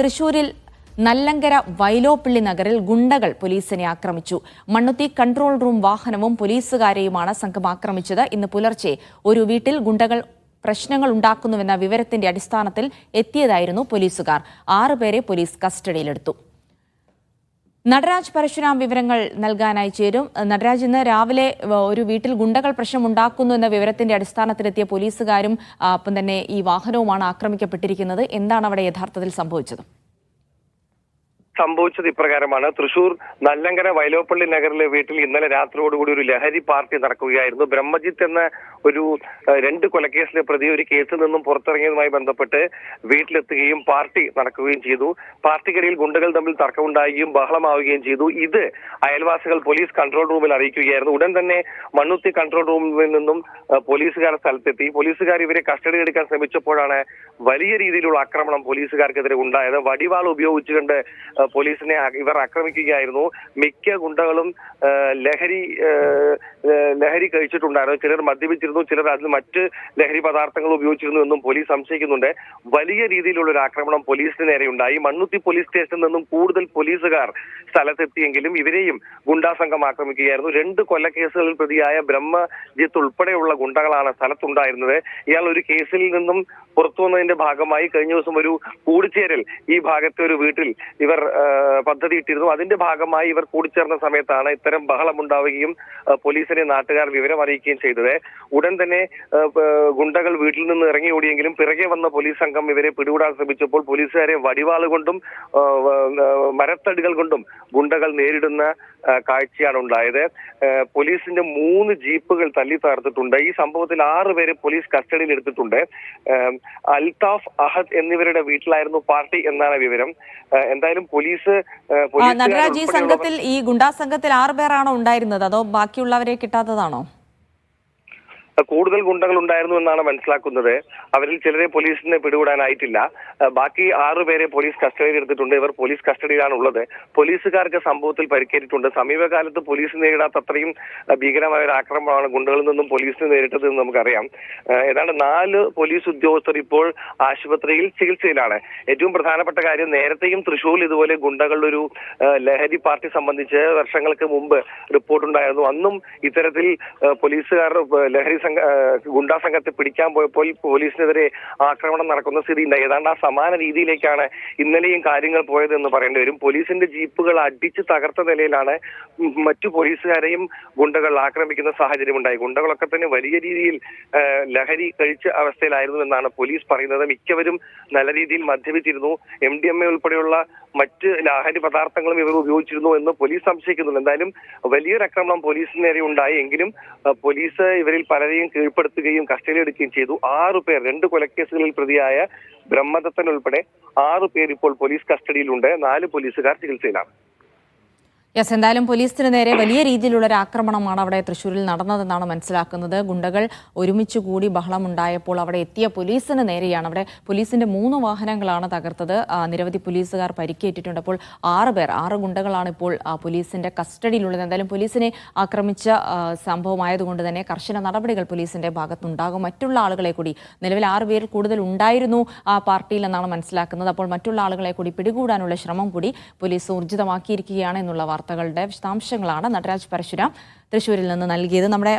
തൃശൂരിൽ നല്ലങ്കര വൈലോപ്പിള്ളി നഗറിൽ ഗുണ്ടകൾ പോലീസിനെ ആക്രമിച്ചു. മണ്ണുത്തി കൺട്രോൾ റൂം വാഹനവും പോലീസുകാരെയുമാണ് സംഘം ആക്രമിച്ചത്. ഇന്ന് പുലർച്ചെ ഒരു വീട്ടിൽ ഗുണ്ടകൾ പ്രശ്നങ്ങൾ ഉണ്ടാക്കുന്നുവെന്ന വിവരത്തിന്റെ അടിസ്ഥാനത്തിൽ എത്തിയതായിരുന്നു പോലീസുകാർ. ആറുപേരെ പോലീസ് കസ്റ്റഡിയിലെടുത്തു. നടരാജ് പരശുരാം വിവരങ്ങൾ നൽകാനായി ചേരും. നടരാജ് ഇന്ന് രാവിലെ ഒരു വീട്ടിൽ ഗുണ്ടകൾ പ്രശ്നമുണ്ടാക്കുന്നു എന്ന വിവരത്തിന്റെ അടിസ്ഥാനത്തിലെത്തിയ പോലീസുകാരും ഒപ്പം തന്നെ ഈ വാഹനവുമാണ് ആക്രമിക്കപ്പെട്ടിരിക്കുന്നത്. എന്താണ് അവിടെ യഥാർത്ഥത്തിൽ സംഭവിച്ചത്? സംഭവിച്ചത് ഇപ്രകാരമാണ്. തൃശൂർ നല്ലങ്കര വൈലോപ്പള്ളി നഗറിലെ വീട്ടിൽ ഇന്നലെ രാത്രിയോടുകൂടി ഒരു ലഹരി പാർട്ടി നടക്കുകയായിരുന്നു. ബ്രഹ്മജിത്ത് എന്ന ഒരു രണ്ട് കൊലക്കേസിലെ പ്രതി ഒരു കേസിൽ നിന്നും പുറത്തിറങ്ങിയതുമായി ബന്ധപ്പെട്ട് വീട്ടിലെത്തുകയും പാർട്ടി നടക്കുകയും ചെയ്തു. പാർട്ടിക്കിടയിൽ ഗുണ്ടകൾ തമ്മിൽ തർക്കമുണ്ടാകുകയും ബഹളമാവുകയും ചെയ്തു. ഇത് അയൽവാസികൾ പോലീസ് കൺട്രോൾ റൂമിൽ അറിയിക്കുകയായിരുന്നു. ഉടൻ തന്നെ മണ്ണുത്തി കൺട്രോൾ റൂമിൽ നിന്നും പോലീസുകാരെ സ്ഥലത്തെത്തി. പോലീസുകാർ ഇവരെ കസ്റ്റഡി എടുക്കാൻ ശ്രമിച്ചപ്പോഴാണ് വലിയ രീതിയിലുള്ള ആക്രമണം പോലീസുകാർക്കെതിരെ ഉണ്ടായത്. വടിവാൾ ഉപയോഗിച്ചുകൊണ്ട് പോലീസിനെ ഇവർ ആക്രമിക്കുകയായിരുന്നു. മിക്ക ഗുണ്ടകളും ലഹരി ലഹരി കഴിച്ചിട്ടുണ്ടായിരുന്നു. ചിലർ മദ്യപിച്ചിരുന്നു ചിലർ അതിൽ മറ്റ് ലഹരി പദാർത്ഥങ്ങൾ ഉപയോഗിച്ചിരുന്നു എന്നും പോലീസ് സംശയിക്കുന്നുണ്ട്. വലിയ രീതിയിലുള്ള ഒരു ആക്രമണം പോലീസിന് നേരെ ഉണ്ടായി. മണ്ണുത്തി പോലീസ് സ്റ്റേഷനിൽ നിന്നും കൂടുതൽ പോലീസുകാർ സ്ഥലത്തെത്തിയെങ്കിലും ഇവരെയും ഗുണ്ടാ സംഘം ആക്രമിക്കുകയായിരുന്നു. രണ്ട് കൊലക്കേസുകളിൽ പ്രതിയായ ബ്രഹ്മജിത്ത് ഉൾപ്പെടെയുള്ള ഗുണ്ടകളാണ് സ്ഥലത്തുണ്ടായിരുന്നത്. ഇയാൾ ഒരു കേസിൽ നിന്നും പുറത്തു വന്നതിന്റെ ഭാഗമായി കഴിഞ്ഞ ദിവസം ഒരു കൂടിച്ചേരൽ ഈ ഭാഗത്തെ ഒരു വീട്ടിൽ ഇവർ പദ്ധതി ഇട്ടിരുന്നു. അതിന്റെ ഭാഗമായി ഇവർ കൂടിച്ചേർന്ന സമയത്താണ് ഇത്തരം ബഹളം ഉണ്ടാവുകയും പോലീസിനെ നാട്ടുകാർ വിവരം അറിയിക്കുകയും ചെയ്തത്. ഉടൻ തന്നെ ഗുണ്ടകൾ വീട്ടിൽ നിന്ന് ഇറങ്ങി ഓടിയെങ്കിലും പിറകെ വന്ന പോലീസ് സംഘം ഇവരെ പിടികൂടാൻ ശ്രമിച്ചപ്പോൾ പോലീസുകാരെ വടിവാൾ കൊണ്ടും ആ, വ- ആ, മരത്തടികൾ കൊണ്ടും ഗുണ്ടകൾ നേരിടുന്ന കാഴ്ചയാണ് ഉണ്ടായത്. പോലീസിന്റെ മൂന്ന് ജീപ്പുകൾ തല്ലി തകർത്തിട്ടുണ്ട്. ഈ സംഭവത്തിൽ ആറ് പേരെ പോലീസ് കസ്റ്റഡിയിൽ എടുത്തിട്ടുണ്ട്. അൽതാഫ് അഹദ് എന്നിവരുടെ വീട്ടിലായിരുന്നു പാർട്ടി എന്നാണ് വിവരം. എന്തായാലും പോലീസ് നടരാജ് ഈ സംഘത്തിൽ ഈ ഗുണ്ടാ സംഘത്തിൽ ആറ് പേരാണോ ഉണ്ടായിരുന്നത്? അതോ ബാക്കിയുള്ളവരെ കിട്ടാത്തതാണോ? കൂടുതൽ ഗുണ്ടകൾ ഉണ്ടായിരുന്നു എന്നാണ് മനസ്സിലാക്കുന്നത്. അവരിൽ ചിലരെ പോലീസിനെ പിടികൂടാനായിട്ടില്ല. ബാക്കി ആറു പേരെ പോലീസ് കസ്റ്റഡിയിൽ എടുത്തിട്ടുണ്ട്. ഇവർ പോലീസ് കസ്റ്റഡിയിലാണ് ഉള്ളത് പോലീസുകാർക്ക് സംഭവത്തിൽ പരിക്കേറ്റിട്ടുണ്ട്. സമീപകാലത്ത് പോലീസ് നേരിടാത്ത അത്രയും ഭീകരമായ ഒരു ആക്രമണമാണ് ഗുണ്ടകളിൽ നിന്നും പോലീസിന് നേരിട്ടത് എന്ന് നമുക്കറിയാം. ഏതാണ്ട് നാല് പോലീസ് ഉദ്യോഗസ്ഥർ ഇപ്പോൾ ആശുപത്രിയിൽ ചികിത്സയിലാണ്. ഏറ്റവും പ്രധാനപ്പെട്ട കാര്യം നേരത്തെയും തൃശൂരിൽ ഇതുപോലെ ഗുണ്ടകളുടെ ഒരു ലഹരി പാർട്ടി സംബന്ധിച്ച് വർഷങ്ങൾക്ക് മുമ്പ് റിപ്പോർട്ടുണ്ടായിരുന്നു. അന്നും ഇത്തരത്തിൽ പോലീസുകാർ ലഹരി സംഘ ഗുണ്ടാ സംഘത്തെ പിടിക്കാൻ പോയപ്പോൾ പോലീസിനെതിരെ ആക്രമണം നടക്കുന്ന സ്ഥിതി ഉണ്ടായി ഏതാണ്ട് ആ സമാന രീതിയിലേക്കാണ് ഇന്നലെയും കാര്യങ്ങൾ പോയത് എന്ന് പറയേണ്ടി വരും. പോലീസിന്റെ ജീപ്പുകൾ അടിച്ച് തകർത്ത നിലയിലാണ് മറ്റു പോലീസുകാരെയും ഗുണ്ടകൾ ആക്രമിക്കുന്ന സാഹചര്യം ഉണ്ടായി. ഗുണ്ടകളൊക്കെ തന്നെ വലിയ രീതിയിൽ ലഹരി കഴിച്ച അവസ്ഥയിലായിരുന്നു എന്നാണ് പോലീസ് പറയുന്നത്. മിക്കവരും നല്ല രീതിയിൽ മദ്യപിച്ചിരുന്നു. എം ഡി എം എ ഉൾപ്പെടെയുള്ള മറ്റ് ലഹരി പദാർത്ഥങ്ങളും ഇവർ ഉപയോഗിച്ചിരുന്നു എന്ന് പോലീസ് സംശയിക്കുന്നുണ്ട്. എന്തായാലും വലിയൊരു ആക്രമണം പോലീസിന് നേരെ ഉണ്ടായി. എങ്കിലും പോലീസ് ഇവരിൽ പലരെയും കീഴ്പ്പെടുത്തുകയും കസ്റ്റഡിയിലെടുക്കുകയും ചെയ്തു. ആറു പേർ രണ്ട് കൊലക്കേസുകളിൽ പ്രതിയായ ബ്രഹ്മദത്തൻ ഉൾപ്പെടെ ആറു പേർ ഇപ്പോൾ പോലീസ് കസ്റ്റഡിയിലുണ്ട്. നാല് പോലീസുകാർ ചികിത്സയിലാണ്. യെസ് എന്തായാലും പോലീസിന് നേരെ വലിയ രീതിയിലുള്ള ഒരു ആക്രമണമാണ് അവിടെ തൃശ്ശൂരിൽ നടന്നതെന്നാണ് മനസ്സിലാക്കുന്നത്. ഗുണ്ടകൾ ഒരുമിച്ച് കൂടി ബഹളമുണ്ടായപ്പോൾ അവിടെ എത്തിയ പോലീസിന് നേരെയാണ്. അവിടെ പോലീസിന്റെ മൂന്ന് വാഹനങ്ങളാണ് തകർത്തത്. നിരവധി പോലീസുകാർ പരിക്കേറ്റിട്ടുണ്ട്. അപ്പോൾ ആറ് പേർ ആറ് ഗുണ്ടകളാണ് ഇപ്പോൾ പോലീസിന്റെ കസ്റ്റഡിയിലുള്ളത്. എന്തായാലും പോലീസിനെ ആക്രമിച്ച സംഭവമായതുകൊണ്ട് തന്നെ കർശന നടപടികൾ പോലീസിന്റെ ഭാഗത്തുണ്ടാകും. മറ്റുള്ള ആളുകളെ കൂടി നിലവിൽ ആറ് പേരിൽ കൂടുതൽ ഉണ്ടായിരുന്നു ആ പാർട്ടിയിൽ എന്നാണ് മനസ്സിലാക്കുന്നത്. അപ്പോൾ മറ്റുള്ള ആളുകളെ കൂടി പിടികൂടാനുള്ള ശ്രമം കൂടി പോലീസ് ഊർജിതമാക്കിയിരിക്കുകയാണ് എന്നുള്ള വാർത്തകളുടെ വിശദാംശങ്ങളാണ്. നടരാജ് പരശുരാം തൃശ്ശൂരിൽ നിന്ന് നൽകിയത്. നമ്മുടെ